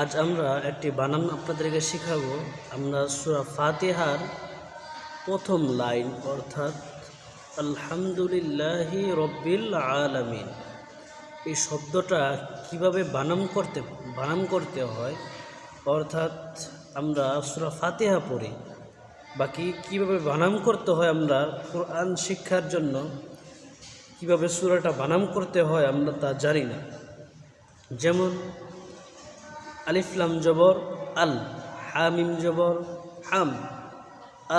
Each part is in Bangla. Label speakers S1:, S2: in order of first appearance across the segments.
S1: আজ আমরা একটি বানান আপনাদেরকে শেখাবো। আমরা সুরা ফাতিহার প্রথম লাইন, অর্থাৎ আলহামদুলিল্লাহি রব্বিল আলামিন। এই শব্দটা কীভাবে বানাম করতে বানাম করতে হয়, অর্থাৎ আমরা সুরা ফাতিহা পড়ি। বাকি কীভাবে বানাম করতে হয় আমরা কোরআন শিক্ষার জন্য, কীভাবে সুরাটা বানাম করতে হয় আমরা তা জানি না। যেমন আলিফলাম জবর, আল হামিম জবর, হাম,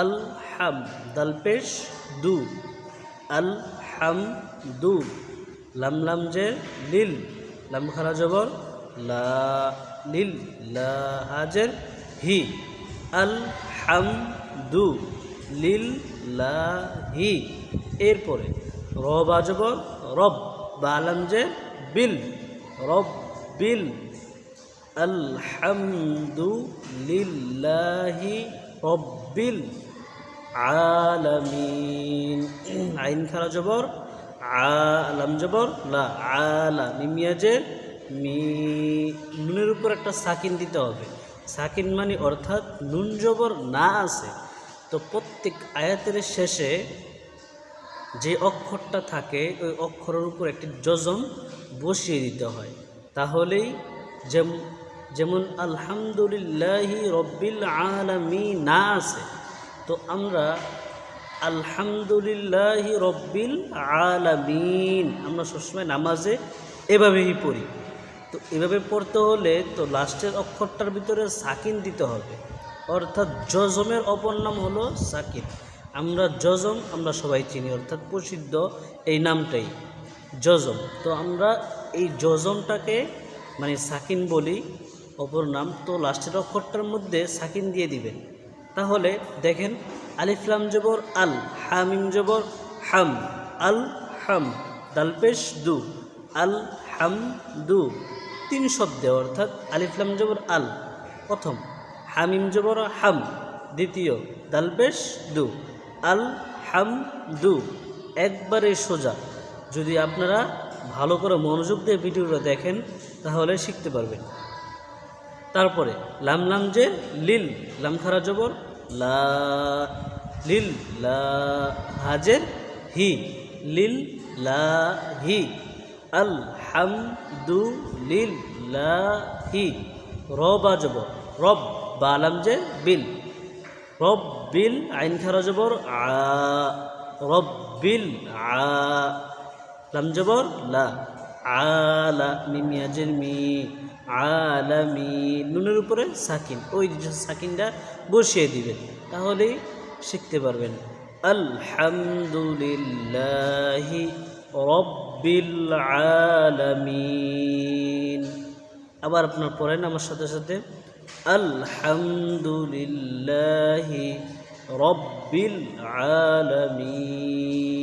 S1: আল হাম, দাল পেশ, দু, আল হাম, দু, লাম জে লিল লাম খারা জবর, লা লিল লা হাজের হি, আল হাম, দু লিল লা, হি, এরপরে রব আজবর রব, বা আলাম যে, বিল, রব, বিল আলহামদু লিল্লাহি রব্বিল আলামিন। আইন খারা জবর, আলাম জবর, লা আলা মিমিয়াজের মি। নুনের উপর একটা সাকিন দিতে হবে। সাকিন মানে অর্থাৎ নুন জবর না আছে। তো প্রত্যেক আয়াতের শেষে যে অক্ষরটা থাকে, ওই অক্ষরের উপর একটি যজম বসিয়ে দিতে হয়। তাহলেই যেমন যেমন, আলহামদুলিল্লাহি রব্বিল আলামি না আছে, তো আমরা, আলহামদুলিল্লাহি রব্বিল আলামিন আমরা সবসময় নামাজে এভাবেই পড়ি। তো এভাবে পড়তে হলে তো লাস্টের অক্ষরটার ভিতরে সাকিন দিতে হবে, অর্থাৎ জজমের অপর নাম হলো সাকিন। আমরা জজম আমরা সবাই চিনি, অর্থাৎ প্রসিদ্ধ এই নামটাই জজম তো আমরা এই জজমটাকে মানে সাকিন বলি অপর নাম তো লাস্টের অক্ষরটার মধ্যে সাকিন দিয়ে দিবেন তাহলে দেখেন আলিফলাম জবর, আল হামিম জবর, হাম, আল হাম, দালপেশ দু, আল হাম দু, তিন শব্দে অর্থাৎ আলিফলাম জবর, আল প্রথম, হামিম জবর, হাম, দ্বিতীয়, দালপেশ দু, আল হাম দু, একবারে সোজা। যদি আপনারা ভালো করে মনোযোগ দিয়ে ভিডিওটা দেখেন, তাহলে শিখতে পারবেন। তারপরে লাম লাম যে লিল, লাম খারা জবর, লা, লিল, লা, হাজের হি, লিল, লা, হি, আল হাম দু লিল লা হি রবা জবর, রব, বা আলাম যে বিল, রব বিল, আইন খারা জবর, আ, রব বিল, আ, লাম জবর, লা আলা মিমিয়াজের মি আলামি নুনের উপরে সাকিন। ওই সাকিনটা বসিয়ে দিবেন তাহলেই শিখতে পারবেন। আলহামদুলিল্লাহি রব্বিল আলামিন। আবার আপনার পড়েন আমার সাথে সাথে। আলহামদুলিল্লাহি রব্বিল আলামিন।